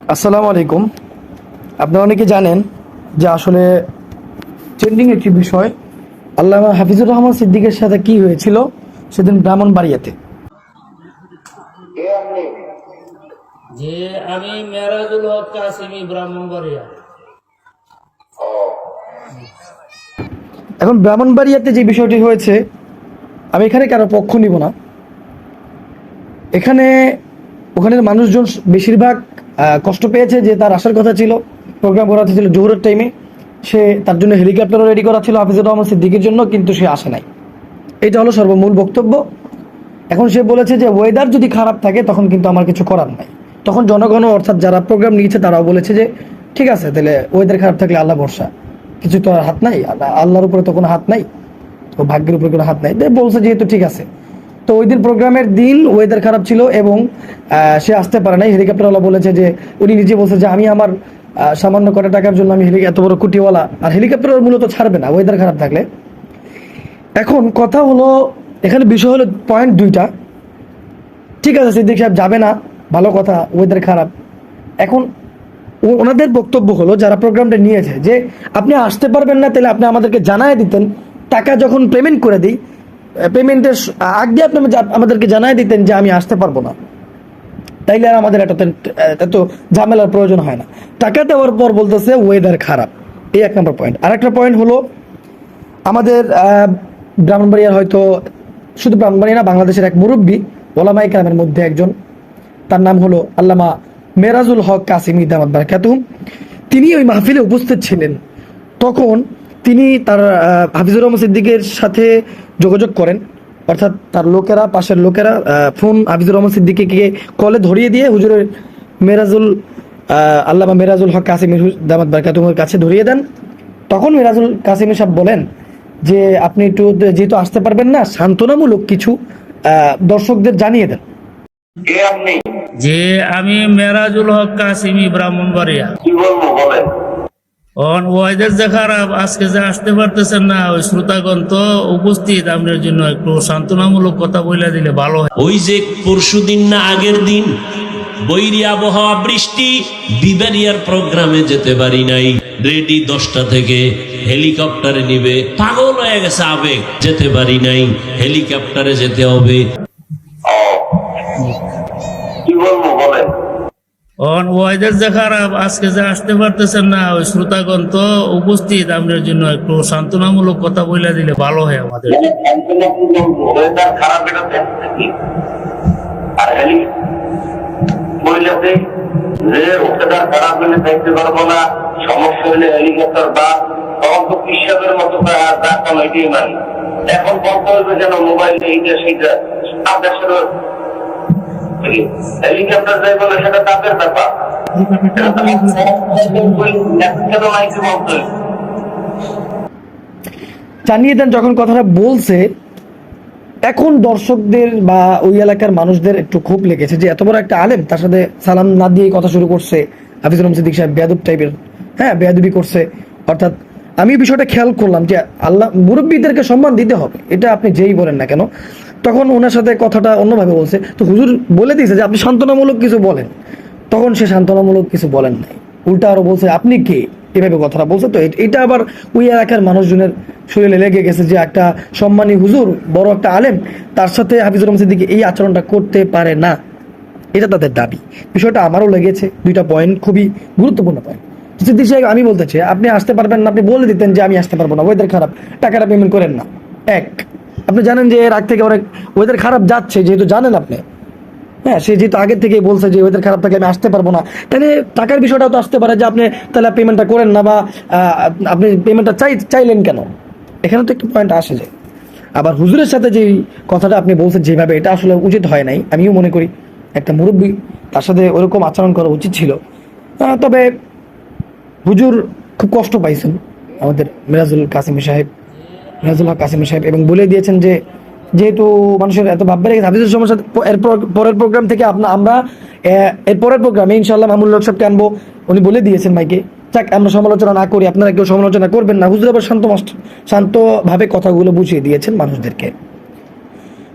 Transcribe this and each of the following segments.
আসসালামু আলাইকুম। আপনারা অনেকে জানেন যে আসলে ট্রেন্ডিং একটি বিষয়। আল্লামা হাফিজুর রহমান সিদ্দিকের সাথে কি হয়েছিল? সেদিন ব্রাহ্মণবাড়িয়াতে। যে আমি মেরাজুল হক কাসিমি ব্রাহ্মণবাড়িয়া। এখন ব্রাহ্মণবাড়িয়াতে যে বিষয়টি হয়েছে আমি এখানে কারও পক্ষ নিব না। এখানে ওখানের মানুষজন বেশিরভাগ কষ্ট পেয়েছে যে তার আসার কথা ছিল। প্রোগ্রাম করা ছিল জোহরের টাইমে সে তার জন্য হেলিকপ্টারও রেডি করা ছিল হাফিজুর রহমান সিদ্দিকের জন্য, কিন্তু সে আসে নাই। এটা হলো সর্বমূল বক্তব্য। এখন সে বলেছে যে ওয়েদার যদি খারাপ থাকে, তখন কিন্তু আমার কিছু করার নাই। তখন জনগণ, অর্থাৎ যারা প্রোগ্রাম নিয়েছে, তারাও বলেছে যে, ঠিক আছে, তাহলে ওয়েদার খারাপ থাকলে আল্লাহ ভরসা। কিছু তো আর হাত নাই, আল্লাহ- আল্লাহর উপরে তো কোনো হাত নাই ও ভাগ্যের উপরে কোনো হাত নাই। বলছে যেহেতু ঠিক আছে। তো ওই দিন প্রোগ্রামের দিন ওয়েদার খারাপ ছিল এবং সে আসতে পারে নাই। হেলিকপ্টারওয়ালা বলেছে যে, উনি নিজে বলছে যে, আমি আমার সামান্য কটা টাকার জন্য আমি হেলি, এত বড় কুটিওয়ালা। আর হেলিকপ্টার মূলত ছাড়বে না ওয়েদার খারাপ থাকলে। এখন কথা হলো, এখানে বিষয় হলো পয়েন্ট দুইটা। ঠিক আছে, সিদ্দিক সাহেব যাবে না, ভালো কথা ওয়েদার খারাপ। এখন ওনাদের বক্তব্য হলো, যারা প্রোগ্রামটা নিয়েছে, যে, আপনি আসতে পারবেন না, তাহলে আপনি আমাদেরকে জানায় দিতেন, টাকা যখন পেমেন্ট করে দিই পেমেন্টের আগে আপনি আমাদেরকে জানায় দিতেন যে আমি আসতে পারব না। তাইলে আর আমাদের এত এত ঝামেলার প্রয়োজন হয় না। টাকা দেওয়ার পর বলতেছে ওয়েদার খারাপ। এই এক নম্বর পয়েন্ট আরেকটা পয়েন্ট হলো, আমাদের ব্রাহ্মণবাড়িয়ার হয়তো, শুধু ব্রাহ্মণবাড়িয়া না, বাংলাদেশের এক মুরব্বী ওলামাই কালামের মধ্যে একজন। তার নাম হলো আল্লামা মেরাজুল হক কাসিম ইদামাদ বারকাতুম তিনি ওই মাহফিলে উপস্থিত ছিলেন। তখন তিনি তার হাফিজুর রহমান সিদ্দিকের সাথে যোগাযোগ করেন। অর্থাৎ তার লোকেরা পাশের লোকেরা ফোন হাফিজুর রহমান সিদ্দিককে কলে ধরিয়ে দিয়ে হুজুরের মেরাজুল আহ, আল্লামা মেরাজুল হক কাসিম দামাদ বারকাতুমের কাছে ধরিয়ে দেন। তখন মিরাজুল কাসিম সাহেব বলেন যে আপনি একটু যেহেতু আসতে পারবেন না সান্ত্বনামূলক কিছু দর্শকদের জানিয়ে দেন। যে আমি মেরাজুল হক কাসিমি ব্রাহ্মণবাড়িয়া কি বলব বলেন? অন ওয়েদার যে খারাপ আজকে যে আসতে পারতেছেন না ওই শ্রোতাগণ তো উপস্থিত আপনার জন্য একটু সান্ত্বনামূলক কথা বলে দিলে ভালো হয়। ওই যে পরশু দিন না আগের দিন বৈরি আবহাওয়া বৃষ্টি বিবেরিয়ার প্রোগ্রামে যেতে পারি নাই। রেডি দশটা থেকে হেলিকপ্টারে নিবে পাগল হয়ে গেছে আবেগ যেতে পারি নাই হেলিকপ্টারে যেতে হবে। কি বলব বলেন? অন যে খারাপ, আজকে যে আসতে পারতেছেন না, ওই শ্রোতাগণ তো উপস্থিত, আপনার জন্য একটু সান্ত্বনামূলক কথা বলে দিলে ভালো হয় আমাদের। খারাপ এটা আর হেলি বইলাতে যে ওয়েদার খারাপ হলে দেখতে পারব না, সমস্যা হলে হেলিকপ্টার বা তখন তো কৃষকের মতো দা কমাইতেই নাই এখন বলতে হবে যেন মোবাইল এইটা সেইটা। আপনার সাথে হেলিকপ্টার যাই বলে সেটা তাদের ব্যাপার। হবে জানিয়ে দেন যখন কথাটা বলছে এখন দর্শকদের বা ওই এলাকার মানুষদের একটু খুব লেগেছে যে এত বড় একটা আলেম তার সাথে সালাম না দিয়ে কথা শুরু করছে হাফিজুর রহমান সিদ্দিক সাহেব বেয়াদব টাইপের। হ্যাঁ বেয়াদুবি করছে। অর্থাৎ আমি বিষয়টা খেয়াল করলাম যে আল্লাহ মুরব্বীদেরকে সম্মান দিতে হবে। এটা আপনি যেই বলেন না কেন তখন ওনার সাথে কথাটা অন্যভাবে বলছে। তো হুজুর বলে দিয়েছে যে আপনি সান্ত্বনামূলক কিছু বলেন। তখন সে সান্ত্বনামূলক কিছু বলেন নাই। উল্টা আরও বলছে, আপনি কে? এভাবে কথাটা বলছে। তো এটা আবার ওই এলাকার মানুষজনের শরীরে লেগে গেছে যে একটা সম্মানী হুজুর, বড় একটা আলেম, তার সাথে হাফিজুর রহমান সিদ্দিকী এই আচরণটা করতে পারে না। এটা তাদের দাবি। বিষয়টা আমারও লেগেছে। দুইটা পয়েন্ট খুবই গুরুত্বপূর্ণ পয়েন্ট সিদ্দিক সাহেব, আমি বলতে চাই, আপনি আসতে পারবেন না, আপনি বলে দিতেন যে আমি আসতে পারব না। ওয়েদার খারাপ, টাকাটা পেমেন্ট করেন না। এক। আপনি জানেন যে এর আগ থেকে অনেক ওয়েদার খারাপ যাচ্ছে, যেহেতু জানেন আপনি। হ্যাঁ সে যেহেতু আগের থেকেই বলছে যে ওয়েদার খারাপ থাকে আমি আসতে পারব না। তাহলে টাকার বিষয়টাও তো আসতে পারে যে আপনি তাহলে পেমেন্টটা করেন না বা আপনি পেমেন্টটা চাই, চাইলেন কেন? এখানে তো একটা পয়েন্ট আসে যায় আবার হুজুরের সাথে যে কথাটা আপনি বলছেন, যেভাবে এটা আসলে উচিত হয় নাই, আমিও মনে করি একটা মুরব্বী তার সাথে ওরকম আচরণ করা উচিত ছিল। তবে হুজুর খুব কষ্ট পাইছেন আমাদের মিরাজুল কাসিম সাহেব। মিরাজুল হক, কাসিম সাহেব, এবং বলে দিয়েছেন যে, যেহেতু মানুষের এত ভাব বেড়ে গেছে, হাফিজুর এর পর- পরের প্রোগ্রাম থেকে আপনা আমরা এর পরের প্রোগ্রামে ইনশাল্লাহ মামুল হক সাহেবকে আনব। উনি বলে দিয়েছেন মাইকে যাক, আমরা সমালোচনা না করি, আপনারা কেউ সমালোচনা করবেন না। হুজুর আবার শান্ত শান্তভাবে কথাগুলো বুঝিয়ে দিয়েছেন মানুষদেরকে।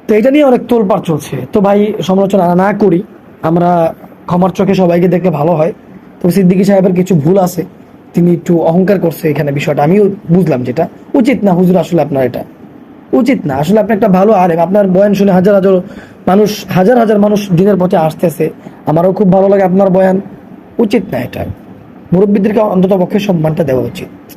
তো এটা নিয়ে অনেক তোলপাড় চলছে। তো ভাই, সমালোচনা না করি, আমরা ক্ষমার চোখে সবাইকে দেখলে ভালো হয়। তো সিদ্দিকী সাহেবের কিছু ভুল আছে। তিনি একটু অহংকার করছে এখানে বিষয়টা। আমিও বুঝলাম যেটা। উচিত না, হুজুর, আসলে আপনার এটা। উচিত না। আসলে আপনি একটা ভালো আরেম আপনার বয়ান শুনে হাজার হাজার মানুষ, হাজার হাজার মানুষ দিনের পথে আসতেছে। আমারও খুব ভালো লাগে আপনার বয়ান। উচিত না এটা। মুরব্বীদেরকে অন্তত পক্ষে সম্মানটা দেওয়া উচিত।